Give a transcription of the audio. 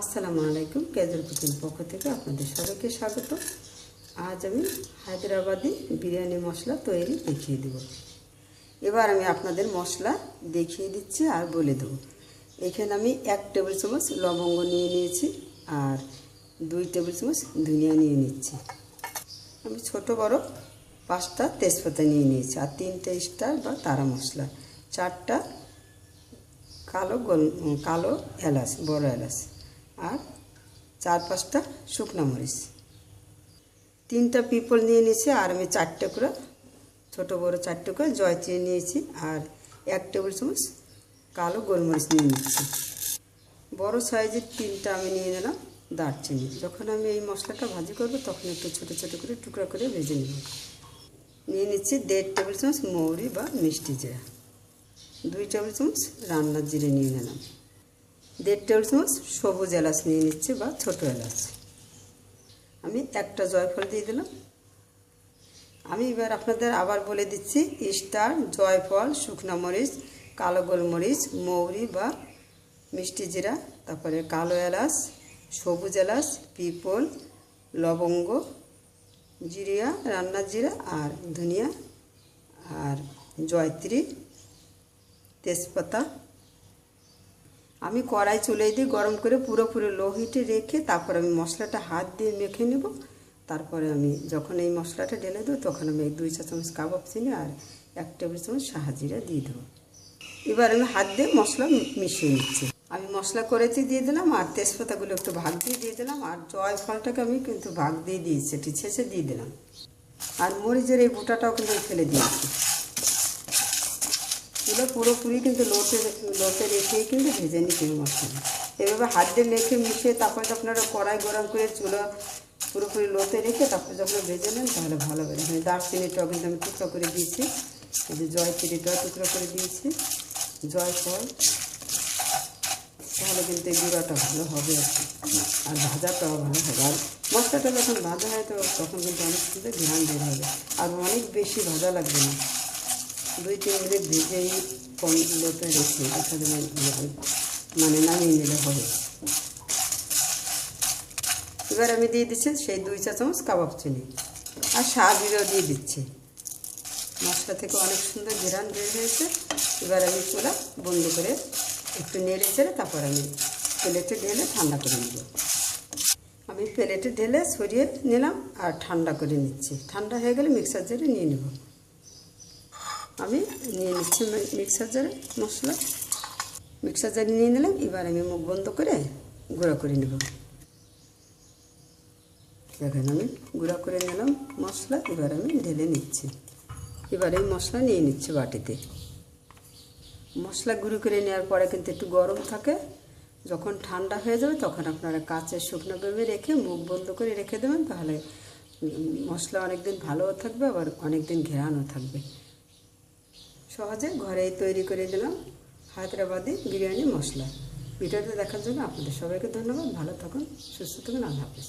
আসসালামু আলাইকুম, casual cooking পক্ষ থেকে আপনাদের সবাইকে স্বাগত। আজ আমি হায়দ্রাবাদি বিরিয়ানি মশলা তৈরি দেখিয়ে দেব। এবার আমি আপনাদের মশলা দেখিয়ে দিচ্ছি আর বলে দেবো। এখানে আমি এক টেবিল চামচ লবঙ্গ নিয়ে নিয়েছি আর দুই টেবিল চামচ ধনিয়া নিয়ে নিচ্ছি। আমি ছোট বড় পাঁচটা তেজপাতা নিয়ে নিয়েছি আর তিনটে স্টার বা তারা মশলা, চারটা কালো গোল কালো এলাচ, বড় এলাচ। আর চার পাঁচটা শুকনো মরিচ। তিনটা পিপল নিয়ে নিয়েছি, আর আমি চারটে করে ছোটো বড় চারটে করে জয়ত্রী নিয়েছি, আর এক টেবিল চামচ কালো গোলমরিচ নিয়ে নিচ্ছি। বড় সাইজের তিনটা আমি নিয়ে নিলাম দারচিনি। যখন আমি এই মশলাটা ভাজি করব, তখন একটু ছোটো ছোটো করে টুকরা করে ভেজে নেব। নিয়ে নিচ্ছি দেড় টেবিল চামচ মৌরি বা মিষ্টি জিরা। দুই টেবিল চামচ রান্নার জিরে নিয়ে নিলাম। দেড় টেবিল চামচ সবুজ এলাচ নিয়ে নিচ্ছি বা ছোটো এলাচ। আমি একটা জয়ফল দিয়ে দিলাম। আমি এবার আপনাদের আবার বলে দিচ্ছি স্টার জয়ফল, শুকনো মরিচ, কালো গোলমরিচ, মৌরি বা মিষ্টি জিরা, তারপরে কালো এলাচ, সবুজ এলাচ, পিপল, লবঙ্গ, জিরিয়া, রান্নার জিরা আর ধনিয়া আর জয়ত্রী, তেজপাতা। আমি কড়াই চলে দিই গরম করে পুরোপুরি লো হিটে রেখে তারপর আমি মশলাটা হাত দিয়ে মেখে নেব। তারপরে আমি যখন এই মশলাটা ঢেলে দেবো তখন আমি দুই চা চামচ কাবাব চিনি আর এক টেবিল চামচ সাহাজিরা দিয়ে দেবো। এবার আমি হাত দিয়ে মশলা মিশিয়ে নিচ্ছি। আমি মশলা করেছি দিয়ে দিলাম আর তেজপাতাগুলো একটু ভাগ দিয়ে দিয়ে দিলাম আর জয় ফলটাকে আমি কিন্তু ভাগ দিয়ে দিয়েছি এটি ছেঁচে দিয়ে দিলাম। আর মরিচের এই বোটাটাও কিন্তু ফেলে দিয়েছি। এগুলো পুরোপুরি কিন্তু লোটে লোটে রেখেই কিন্তু ভেজে নিতে মশলা। এভাবে হাত দিয়ে মেখে মিশিয়ে তারপর তারপরে আপনারা কড়াই গরম করে চুলো পুরোপুরি লোতে রেখে তারপরে যখন ভেজে নেন তাহলে ভালো হবে। এখানে দারচিনিটাও কিন্তু আমি টুকরো করে দিয়েছি। এই যে জয়চিনিটাও টুকরো করে দিয়েছি। জয়ফল তাহলে কিন্তু এই গুঁড়াটা ভালো হবে আর ভাজাটাও ভালো হবে। আর মশলাটা যখন ভাজা হয় তো তখন কিন্তু অনেক সুন্দর ঘ্রাণ বের হবে। আর অনেক বেশি ভাজা লাগবে না। দুই তিন মিনিট ভেজেই কম লোতে রেখে এখানে মানে নামিয়ে নিলে হবে। এবার আমি দিয়ে দিচ্ছি সেই দুই চা চামচ কাবাব চিনি। আর সাহাজিরাও দিয়ে দিচ্ছি। মশলা থেকে অনেক সুন্দর ঘেরান বের হয়েছে। এবার আমি চুলা বন্ধ করে একটু নেড়ে চেড়ে তারপর আমি প্লেটে ঢেলে ঠান্ডা করে নেব। আমি প্লেটে ঢেলে সরিয়ে নিলাম আর ঠান্ডা করে নিচ্ছি। ঠান্ডা হয়ে গেলে মিক্সার জারে নিয়ে নেব। আমি নিয়ে নিচ্ছি মিক্সার জারে মশলা। মিক্সার জারে নিয়ে নিলাম, এবার আমি মুখ বন্ধ করে গুঁড়া করে নেব। দেখেন আমি গুঁড়া করে নিলাম মশলা, এবার আমি ঢেলে নিচ্ছি। এবার এই মশলা নিয়ে নিচ্ছি বাটিতে। মশলা গুঁড়ো করে নেওয়ার পরে কিন্তু একটু গরম থাকে। যখন ঠান্ডা হয়ে যাবে তখন আপনারা কাঁচের শুকনো ভেবে রেখে মুখ বন্ধ করে রেখে দেবেন, তাহলে মশলা অনেক দিন ভালোও থাকবে, আবার অনেক দিন ঘেরানো থাকবে। সহজে ঘরেই তৈরি করে দিলাম হায়দ্রাবাদি বিরিয়ানি মশলা। ভিডিওটা দেখার জন্য আপনাদের সবাইকে ধন্যবাদ। ভালো থাকুন, সুস্থ থাকুন, আল্লাহ হাফিজ।